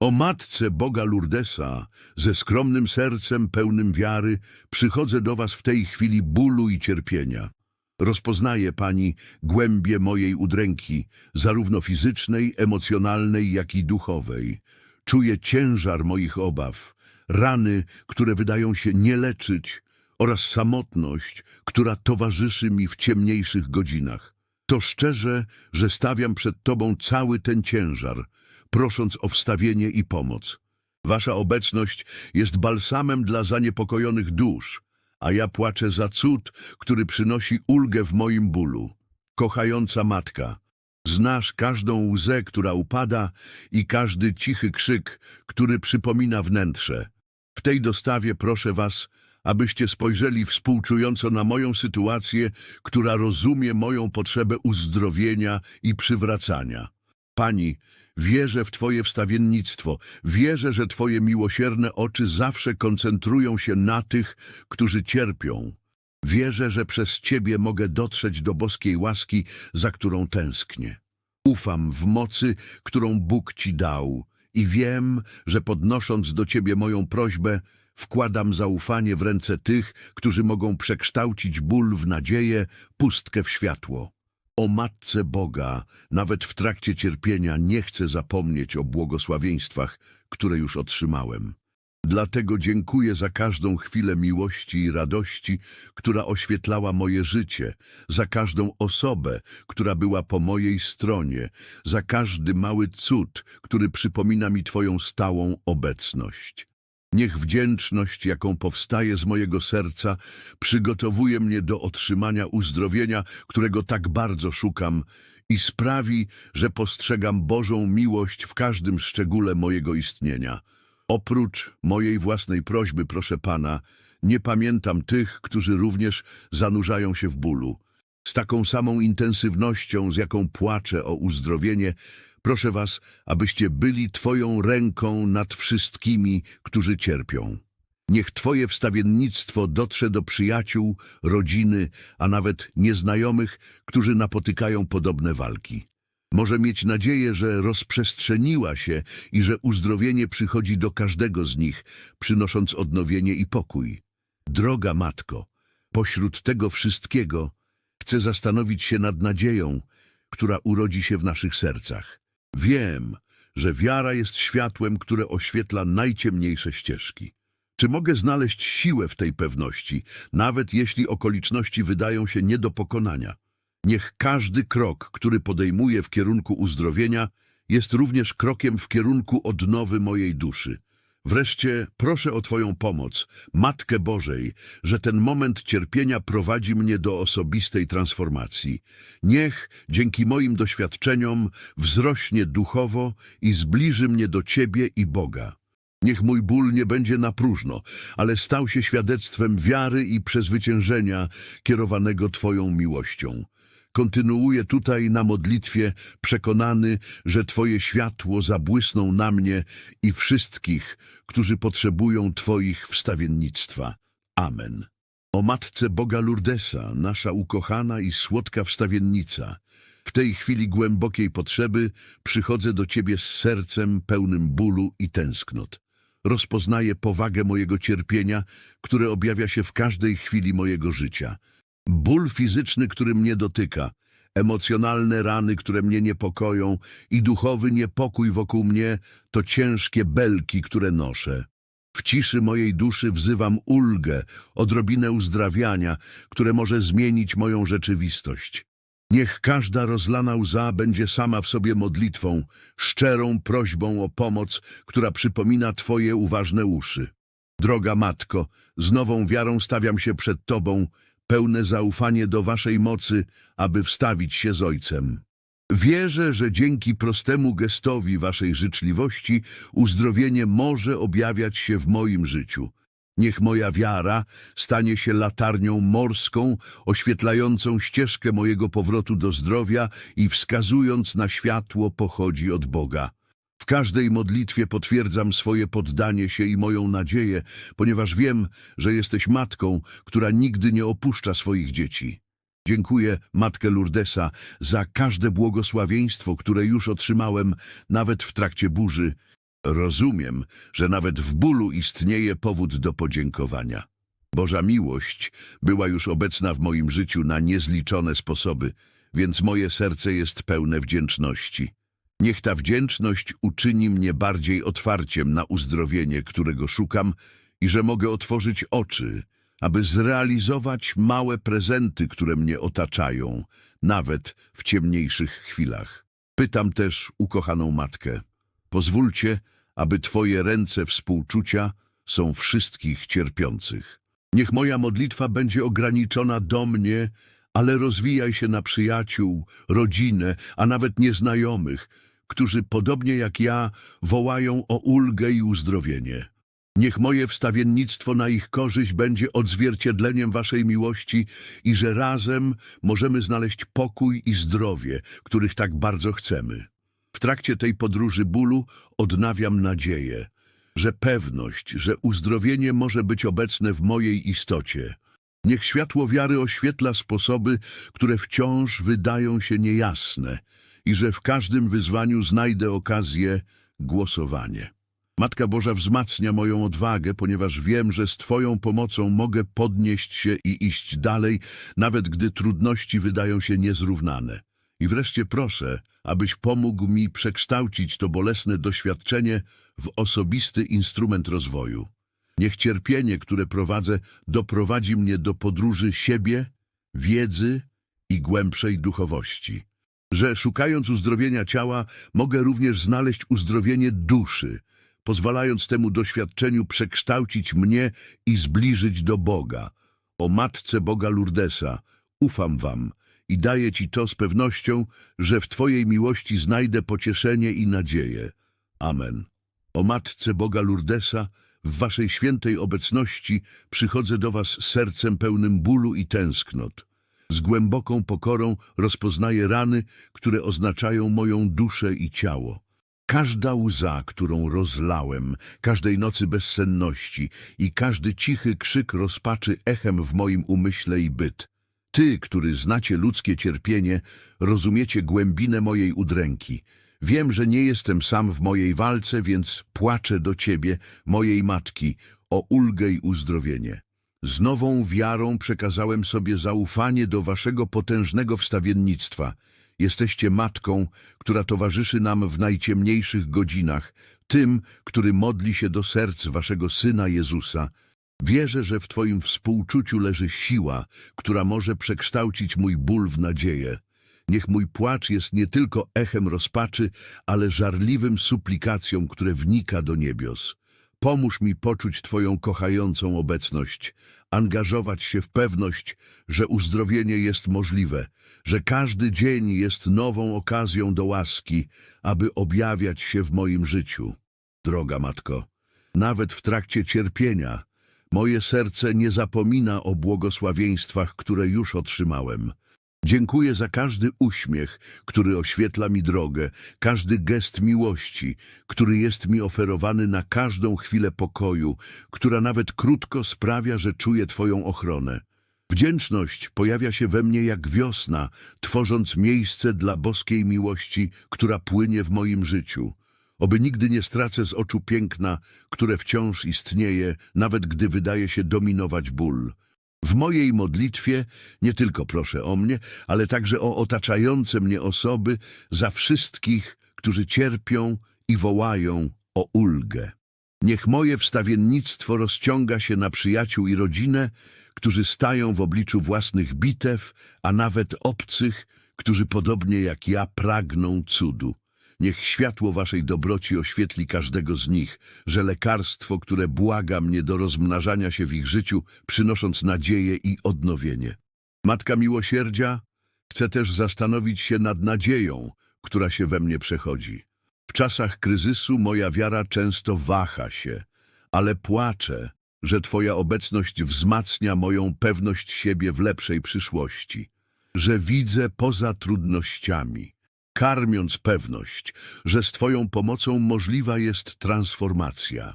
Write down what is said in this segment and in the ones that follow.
O Matce Boga Lurdesa, ze skromnym sercem pełnym wiary, przychodzę do Was w tej chwili bólu i cierpienia. Rozpoznaje Pani głębie mojej udręki, zarówno fizycznej, emocjonalnej, jak i duchowej. Czuję ciężar moich obaw, rany, które wydają się nie leczyć oraz samotność, która towarzyszy mi w ciemniejszych godzinach. To szczerze, że stawiam przed Tobą cały ten ciężar, prosząc o wstawienie i pomoc. Wasza obecność jest balsamem dla zaniepokojonych dusz, a ja płaczę za cud, który przynosi ulgę w moim bólu. Kochająca Matka, znasz każdą łzę, która upada i każdy cichy krzyk, który przypomina wnętrze. W tej dostawie proszę Was, abyście spojrzeli współczująco na moją sytuację, która rozumie moją potrzebę uzdrowienia i przywracania. Pani, wierzę w Twoje wstawiennictwo, wierzę, że Twoje miłosierne oczy zawsze koncentrują się na tych, którzy cierpią. Wierzę, że przez Ciebie mogę dotrzeć do boskiej łaski, za którą tęsknię. Ufam w mocy, którą Bóg Ci dał i wiem, że podnosząc do Ciebie moją prośbę, wkładam zaufanie w ręce tych, którzy mogą przekształcić ból w nadzieję, pustkę w światło. O Matce Boga, nawet w trakcie cierpienia nie chcę zapomnieć o błogosławieństwach, które już otrzymałem. Dlatego dziękuję za każdą chwilę miłości i radości, która oświetlała moje życie, za każdą osobę, która była po mojej stronie, za każdy mały cud, który przypomina mi Twoją stałą obecność. Niech wdzięczność, jaką powstaje z mojego serca, przygotowuje mnie do otrzymania uzdrowienia, którego tak bardzo szukam i sprawi, że postrzegam Bożą miłość w każdym szczególe mojego istnienia. Oprócz mojej własnej prośby, proszę Pana, nie pamiętam tych, którzy również zanurzają się w bólu. Z taką samą intensywnością, z jaką płaczę o uzdrowienie, proszę Was, abyście byli Twoją ręką nad wszystkimi, którzy cierpią. Niech Twoje wstawiennictwo dotrze do przyjaciół, rodziny, a nawet nieznajomych, którzy napotykają podobne walki. Może mieć nadzieję, że rozprzestrzeniła się i że uzdrowienie przychodzi do każdego z nich, przynosząc odnowienie i pokój. Droga Matko, pośród tego wszystkiego chcę zastanowić się nad nadzieją, która urodzi się w naszych sercach. Wiem, że wiara jest światłem, które oświetla najciemniejsze ścieżki. Czy mogę znaleźć siłę w tej pewności, nawet jeśli okoliczności wydają się nie do pokonania? Niech każdy krok, który podejmuję w kierunku uzdrowienia, jest również krokiem w kierunku odnowy mojej duszy. Wreszcie proszę o Twoją pomoc, Matkę Bożej, że ten moment cierpienia prowadzi mnie do osobistej transformacji. Niech, dzięki moim doświadczeniom, wzrośnie duchowo i zbliży mnie do Ciebie i Boga. Niech mój ból nie będzie na próżno, ale stał się świadectwem wiary i przezwyciężenia kierowanego Twoją miłością. Kontynuuję tutaj na modlitwie, przekonany, że Twoje światło zabłysną na mnie i wszystkich, którzy potrzebują Twoich wstawiennictwa. Amen. O Matce Boga Lurdesa, nasza ukochana i słodka wstawiennica, w tej chwili głębokiej potrzeby przychodzę do Ciebie z sercem pełnym bólu i tęsknot. Rozpoznaję powagę mojego cierpienia, które objawia się w każdej chwili mojego życia. Ból fizyczny, który mnie dotyka, emocjonalne rany, które mnie niepokoją i duchowy niepokój wokół mnie to ciężkie belki, które noszę. W ciszy mojej duszy wzywam ulgę, odrobinę uzdrawiania, które może zmienić moją rzeczywistość. Niech każda rozlana łza będzie sama w sobie modlitwą, szczerą prośbą o pomoc, która przypomina Twoje uważne uszy. Droga Matko, z nową wiarą stawiam się przed Tobą, pełne zaufanie do Waszej mocy, aby wstawić się z Ojcem. Wierzę, że dzięki prostemu gestowi Waszej życzliwości uzdrowienie może objawiać się w moim życiu. Niech moja wiara stanie się latarnią morską, oświetlającą ścieżkę mojego powrotu do zdrowia i wskazując na światło pochodzi od Boga. Każdej modlitwie potwierdzam swoje poddanie się i moją nadzieję, ponieważ wiem, że jesteś matką, która nigdy nie opuszcza swoich dzieci. Dziękuję, Matkę Lurdesa, za każde błogosławieństwo, które już otrzymałem, nawet w trakcie burzy. Rozumiem, że nawet w bólu istnieje powód do podziękowania. Boża miłość była już obecna w moim życiu na niezliczone sposoby, więc moje serce jest pełne wdzięczności. Niech ta wdzięczność uczyni mnie bardziej otwarciem na uzdrowienie, którego szukam i że mogę otworzyć oczy, aby zrealizować małe prezenty, które mnie otaczają, nawet w ciemniejszych chwilach. Pytam też ukochaną matkę. Pozwólcie, aby Twoje ręce współczucia są wszystkich cierpiących. Niech moja modlitwa będzie ograniczona do mnie, ale rozwijaj się na przyjaciół, rodzinę, a nawet nieznajomych, którzy podobnie jak ja wołają o ulgę i uzdrowienie. Niech moje wstawiennictwo na ich korzyść będzie odzwierciedleniem Waszej miłości i że razem możemy znaleźć pokój i zdrowie, których tak bardzo chcemy. W trakcie tej podróży bólu odnawiam nadzieję, że pewność, że uzdrowienie może być obecne w mojej istocie. Niech światło wiary oświetla sposoby, które wciąż wydają się niejasne i że w każdym wyzwaniu znajdę okazję głosowanie. Matka Boża wzmacnia moją odwagę, ponieważ wiem, że z Twoją pomocą mogę podnieść się i iść dalej, nawet gdy trudności wydają się niezrównane. I wreszcie proszę, abyś pomógł mi przekształcić to bolesne doświadczenie w osobisty instrument rozwoju. Niech cierpienie, które prowadzę, doprowadzi mnie do podróży siebie, wiedzy i głębszej duchowości. Że szukając uzdrowienia ciała, mogę również znaleźć uzdrowienie duszy, pozwalając temu doświadczeniu przekształcić mnie i zbliżyć do Boga. O Matce Boga Lourdesa, ufam Wam i daję Ci to z pewnością, że w Twojej miłości znajdę pocieszenie i nadzieję. Amen. O Matce Boga Lourdesa, w Waszej świętej obecności przychodzę do Was sercem pełnym bólu i tęsknot. Z głęboką pokorą rozpoznaję rany, które oznaczają moją duszę i ciało. Każda łza, którą rozlałem, każdej nocy bezsenności i każdy cichy krzyk rozpaczy echem w moim umyśle i byt. Ty, który znacie ludzkie cierpienie, rozumiecie głębinę mojej udręki. Wiem, że nie jestem sam w mojej walce, więc płaczę do Ciebie, mojej matki, o ulgę i uzdrowienie. Z nową wiarą przekazałem sobie zaufanie do Waszego potężnego wstawiennictwa. Jesteście matką, która towarzyszy nam w najciemniejszych godzinach, tym, który modli się do serc Waszego Syna Jezusa. Wierzę, że w Twoim współczuciu leży siła, która może przekształcić mój ból w nadzieję. Niech mój płacz jest nie tylko echem rozpaczy, ale żarliwym suplikacją, które wnika do niebios. Pomóż mi poczuć Twoją kochającą obecność, angażować się w pewność, że uzdrowienie jest możliwe, że każdy dzień jest nową okazją do łaski, aby objawiać się w moim życiu. Droga Matko, nawet w trakcie cierpienia moje serce nie zapomina o błogosławieństwach, które już otrzymałem. Dziękuję za każdy uśmiech, który oświetla mi drogę, każdy gest miłości, który jest mi oferowany na każdą chwilę pokoju, która nawet krótko sprawia, że czuję Twoją ochronę. Wdzięczność pojawia się we mnie jak wiosna, tworząc miejsce dla boskiej miłości, która płynie w moim życiu. Oby nigdy nie stracę z oczu piękna, które wciąż istnieje, nawet gdy wydaje się dominować ból. W mojej modlitwie nie tylko proszę o mnie, ale także o otaczające mnie osoby, za wszystkich, którzy cierpią i wołają o ulgę. Niech moje wstawiennictwo rozciąga się na przyjaciół i rodzinę, którzy stają w obliczu własnych bitew, a nawet obcych, którzy podobnie jak ja pragną cudu. Niech światło waszej dobroci oświetli każdego z nich, że lekarstwo, które błaga mnie do rozmnażania się w ich życiu, przynosząc nadzieję i odnowienie. Matka Miłosierdzia chce też zastanowić się nad nadzieją, która się we mnie przechodzi. W czasach kryzysu moja wiara często waha się, ale płaczę, że Twoja obecność wzmacnia moją pewność siebie w lepszej przyszłości, że widzę poza trudnościami, karmiąc pewność, że z Twoją pomocą możliwa jest transformacja.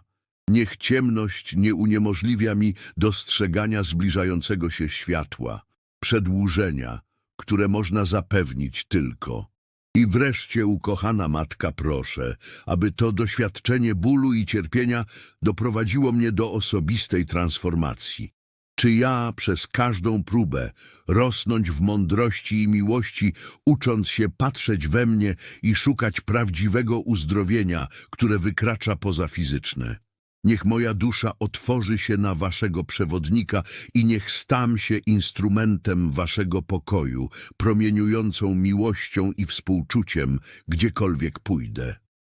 Niech ciemność nie uniemożliwia mi dostrzegania zbliżającego się światła, przedłużenia, które można zapewnić tylko I wreszcie, ukochana matka, proszę, aby to doświadczenie bólu i cierpienia doprowadziło mnie do osobistej transformacji. Czy ja przez każdą próbę rosnąć w mądrości i miłości, ucząc się patrzeć we mnie i szukać prawdziwego uzdrowienia, które wykracza poza fizyczne? Niech moja dusza otworzy się na waszego przewodnika i niech stam się instrumentem waszego pokoju, promieniującą miłością i współczuciem, gdziekolwiek pójdę.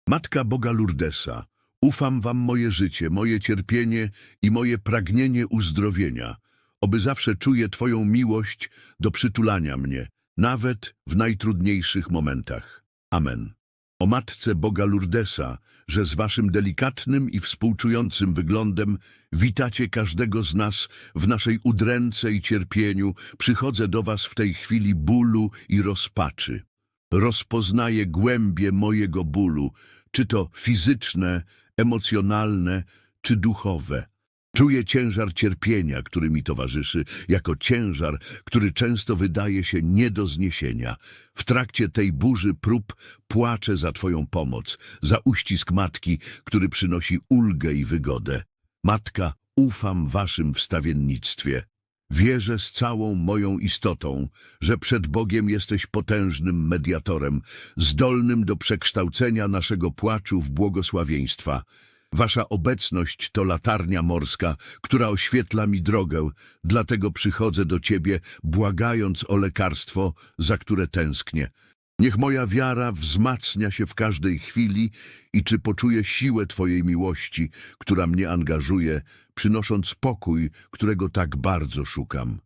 Matka Boga Lourdesa, ufam wam moje życie, moje cierpienie i moje pragnienie uzdrowienia, oby zawsze czuję twoją miłość do przytulania mnie, nawet w najtrudniejszych momentach. Amen. O Matce Boga Lourdesa, że z waszym delikatnym i współczującym wyglądem witacie każdego z nas w naszej udręce i cierpieniu, przychodzę do was w tej chwili bólu i rozpaczy. Rozpoznaję głębie mojego bólu, czy to fizyczne, emocjonalne, czy duchowe. Czuję ciężar cierpienia, który mi towarzyszy, jako ciężar, który często wydaje się nie do zniesienia. W trakcie tej burzy prób płaczę za Twoją pomoc, za uścisk matki, który przynosi ulgę i wygodę. Matka, ufam Waszym wstawiennictwie. Wierzę z całą moją istotą, że przed Bogiem jesteś potężnym mediatorem, zdolnym do przekształcenia naszego płaczu w błogosławieństwa. Wasza obecność to latarnia morska, która oświetla mi drogę, dlatego przychodzę do Ciebie, błagając o lekarstwo, za które tęsknię. Niech moja wiara wzmacnia się w każdej chwili i czy poczuję siłę Twojej miłości, która mnie angażuje, przynosząc pokój, którego tak bardzo szukam.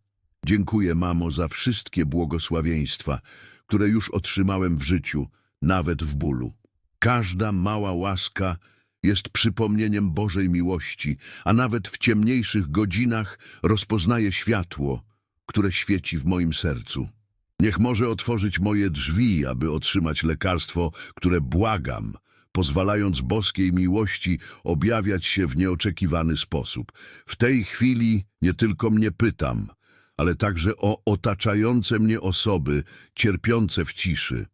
Dziękuję, mamo, za wszystkie błogosławieństwa, które już otrzymałem w życiu, nawet w bólu. Każda mała łaska jest przypomnieniem Bożej miłości, a nawet w ciemniejszych godzinach rozpoznaje światło, które świeci w moim sercu. Niech może otworzyć moje drzwi, aby otrzymać lekarstwo, które błagam, pozwalając boskiej miłości objawiać się w nieoczekiwany sposób. W tej chwili nie tylko mnie pytam, ale także o otaczające mnie osoby cierpiące w ciszy.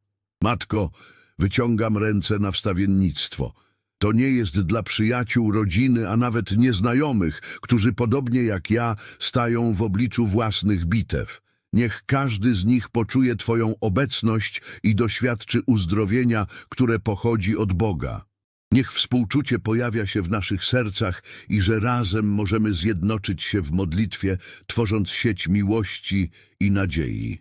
Matko, wyciągam ręce na wstawiennictwo. To nie jest dla przyjaciół, rodziny, a nawet nieznajomych, którzy podobnie jak ja stają w obliczu własnych bitew. Niech każdy z nich poczuje Twoją obecność i doświadczy uzdrowienia, które pochodzi od Boga. Niech współczucie pojawia się w naszych sercach i że razem możemy zjednoczyć się w modlitwie, tworząc sieć miłości i nadziei.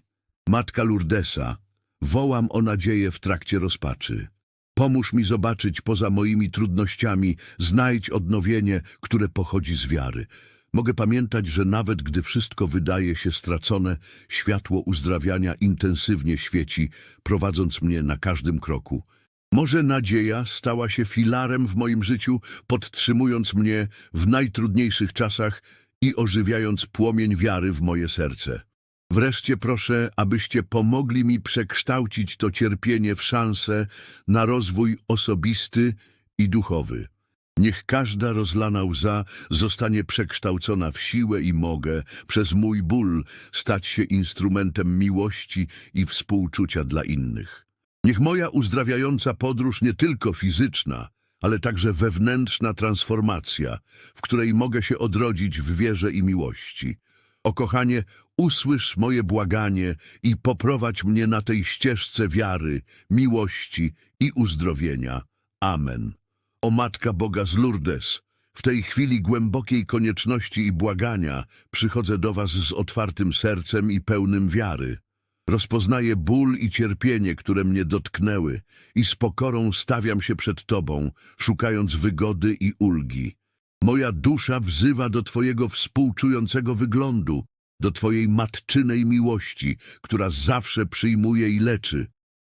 Matka Lourdesa, wołam o nadzieję w trakcie rozpaczy. Pomóż mi zobaczyć poza moimi trudnościami, znajdź odnowienie, które pochodzi z wiary. Mogę pamiętać, że nawet gdy wszystko wydaje się stracone, światło uzdrawiania intensywnie świeci, prowadząc mnie na każdym kroku. Może nadzieja stała się filarem w moim życiu, podtrzymując mnie w najtrudniejszych czasach i ożywiając płomień wiary w moje serce. Wreszcie proszę, abyście pomogli mi przekształcić to cierpienie w szansę na rozwój osobisty i duchowy. Niech każda rozlana łza zostanie przekształcona w siłę i mogę przez mój ból stać się instrumentem miłości i współczucia dla innych. Niech moja uzdrawiająca podróż nie tylko fizyczna, ale także wewnętrzna transformacja, w której mogę się odrodzić w wierze i miłości. O kochanie, usłysz moje błaganie i poprowadź mnie na tej ścieżce wiary, miłości i uzdrowienia. Amen. O Matka Boga z Lourdes, w tej chwili głębokiej konieczności i błagania przychodzę do Was z otwartym sercem i pełnym wiary. Rozpoznaję ból i cierpienie, które mnie dotknęły i z pokorą stawiam się przed Tobą, szukając wygody i ulgi. Moja dusza wzywa do Twojego współczującego wyglądu, do Twojej matczynej miłości, która zawsze przyjmuje i leczy.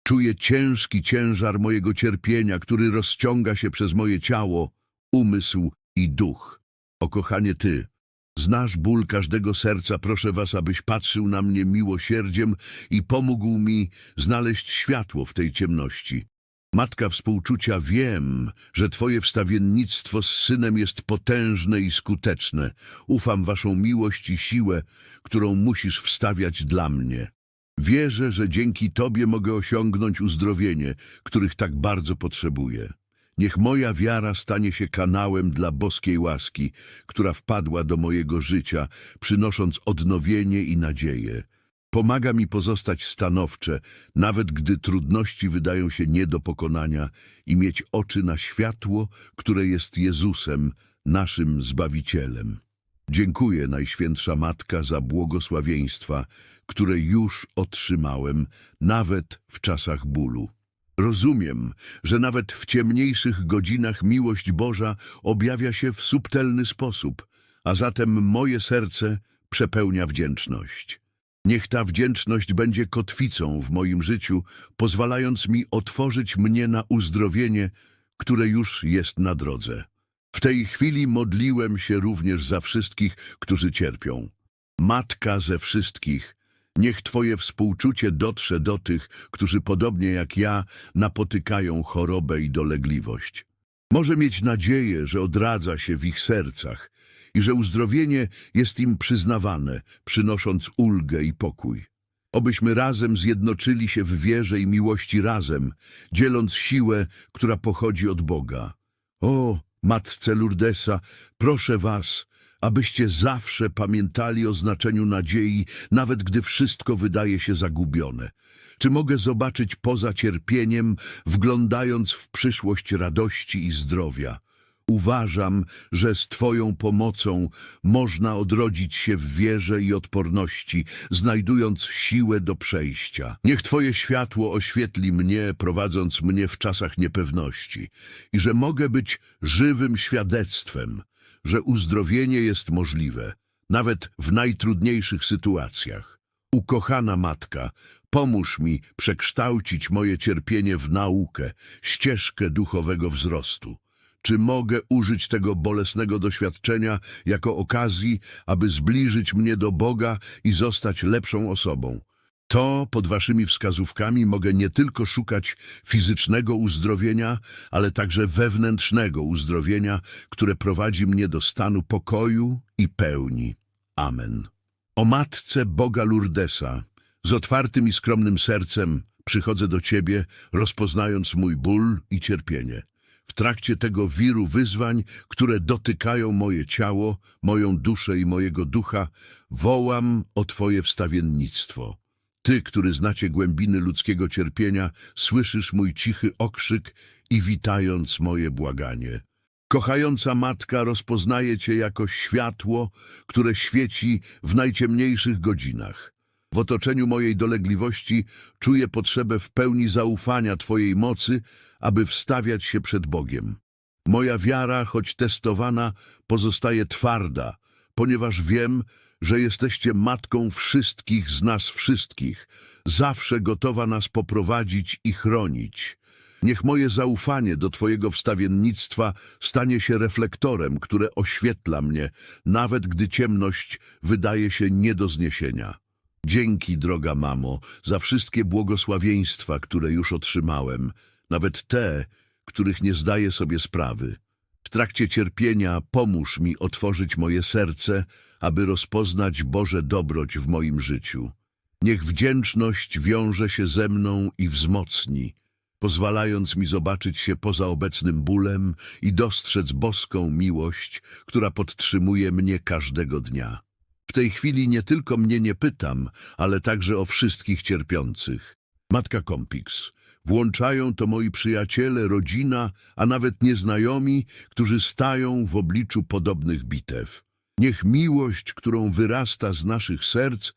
Czuję ciężki ciężar mojego cierpienia, który rozciąga się przez moje ciało, umysł i duch. O kochanie Ty, znasz ból każdego serca, proszę Was, abyś patrzył na mnie miłosierdziem i pomógł mi znaleźć światło w tej ciemności. Matka współczucia, wiem, że Twoje wstawiennictwo z Synem jest potężne i skuteczne. Ufam Waszą miłość i siłę, którą musisz wstawiać dla mnie. Wierzę, że dzięki Tobie mogę osiągnąć uzdrowienie, których tak bardzo potrzebuję. Niech moja wiara stanie się kanałem dla boskiej łaski, która wpadła do mojego życia, przynosząc odnowienie i nadzieję. Pomaga mi pozostać stanowcze, nawet gdy trudności wydają się nie do pokonania i mieć oczy na światło, które jest Jezusem, naszym Zbawicielem. Dziękuję, Najświętsza Matka, za błogosławieństwa, które już otrzymałem, nawet w czasach bólu. Rozumiem, że nawet w ciemniejszych godzinach miłość Boża objawia się w subtelny sposób, a zatem moje serce przepełnia wdzięczność. Niech ta wdzięczność będzie kotwicą w moim życiu, pozwalając mi otworzyć mnie na uzdrowienie, które już jest na drodze. W tej chwili modliłem się również za wszystkich, którzy cierpią. Matka ze wszystkich, niech Twoje współczucie dotrze do tych, którzy podobnie jak ja napotykają chorobę i dolegliwość. Może mieć nadzieję, że odradza się w ich sercach i że uzdrowienie jest im przyznawane, przynosząc ulgę i pokój. Obyśmy razem zjednoczyli się w wierze i miłości razem, dzieląc siłę, która pochodzi od Boga. O, Matce Lourdesa, proszę Was, abyście zawsze pamiętali o znaczeniu nadziei, nawet gdy wszystko wydaje się zagubione. Czy mogę zobaczyć poza cierpieniem, wglądając w przyszłość radości i zdrowia? Uważam, że z Twoją pomocą można odrodzić się w wierze i odporności, znajdując siłę do przejścia. Niech Twoje światło oświetli mnie, prowadząc mnie w czasach niepewności i że mogę być żywym świadectwem, że uzdrowienie jest możliwe, nawet w najtrudniejszych sytuacjach. Ukochana Matka, pomóż mi przekształcić moje cierpienie w naukę, ścieżkę duchowego wzrostu. Czy mogę użyć tego bolesnego doświadczenia jako okazji, aby zbliżyć mnie do Boga i zostać lepszą osobą? To pod waszymi wskazówkami mogę nie tylko szukać fizycznego uzdrowienia, ale także wewnętrznego uzdrowienia, które prowadzi mnie do stanu pokoju i pełni. Amen. O Matce Boga Lourdesa, z otwartym i skromnym sercem przychodzę do Ciebie, rozpoznając mój ból i cierpienie. W trakcie tego wiru wyzwań, które dotykają moje ciało, moją duszę i mojego ducha, wołam o Twoje wstawiennictwo. Ty, który znacie głębiny ludzkiego cierpienia, słyszysz mój cichy okrzyk i witając moje błaganie. Kochająca matka rozpoznaje Cię jako światło, które świeci w najciemniejszych godzinach. W otoczeniu mojej dolegliwości czuję potrzebę w pełni zaufania Twojej mocy, aby wstawiać się przed Bogiem. Moja wiara, choć testowana, pozostaje twarda, ponieważ wiem, że jesteście matką wszystkich z nas wszystkich, zawsze gotowa nas poprowadzić i chronić. Niech moje zaufanie do Twojego wstawiennictwa stanie się reflektorem, które oświetla mnie, nawet gdy ciemność wydaje się nie do zniesienia. Dzięki, droga mamo, za wszystkie błogosławieństwa, które już otrzymałem, nawet te, których nie zdaję sobie sprawy. W trakcie cierpienia pomóż mi otworzyć moje serce, aby rozpoznać Boże dobroć w moim życiu. Niech wdzięczność wiąże się ze mną i wzmocni, pozwalając mi zobaczyć się poza obecnym bólem i dostrzec boską miłość, która podtrzymuje mnie każdego dnia. W tej chwili nie tylko mnie nie pytam, ale także o wszystkich cierpiących. Matka Kompix, włączają to moi przyjaciele, rodzina, a nawet nieznajomi, którzy stają w obliczu podobnych bitew. Niech miłość, którą wyrasta z naszych serc,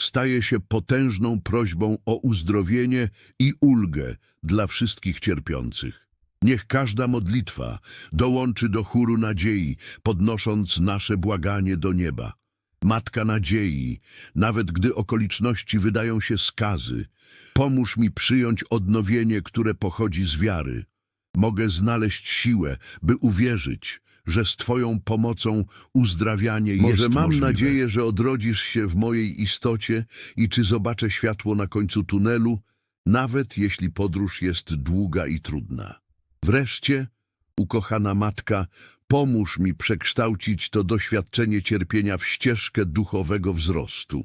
staje się potężną prośbą o uzdrowienie i ulgę dla wszystkich cierpiących. Niech każda modlitwa dołączy do chóru nadziei, podnosząc nasze błaganie do nieba. Matka nadziei, nawet gdy okoliczności wydają się skazy, pomóż mi przyjąć odnowienie, które pochodzi z wiary. Mogę znaleźć siłę, by uwierzyć, że z Twoją pomocą uzdrawianie Może jest mam możliwe. nadzieję, że odrodzisz się w mojej istocie i czy zobaczę światło na końcu tunelu, nawet jeśli podróż jest długa i trudna. Wreszcie, ukochana matka, pomóż mi przekształcić to doświadczenie cierpienia w ścieżkę duchowego wzrostu.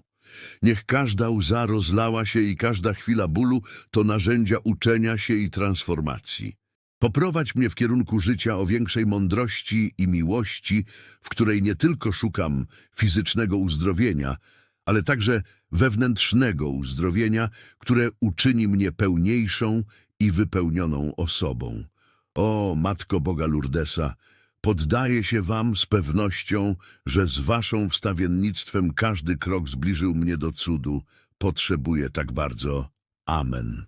Niech każda łza rozlała się i każda chwila bólu to narzędzia uczenia się i transformacji. Poprowadź mnie w kierunku życia o większej mądrości i miłości, w której nie tylko szukam fizycznego uzdrowienia, ale także wewnętrznego uzdrowienia, które uczyni mnie pełniejszą i wypełnioną osobą. O, Matko Boga Lourdesa, poddaję się Wam z pewnością, że z Waszą wstawiennictwem każdy krok zbliżył mnie do cudu. Potrzebuję tak bardzo. Amen.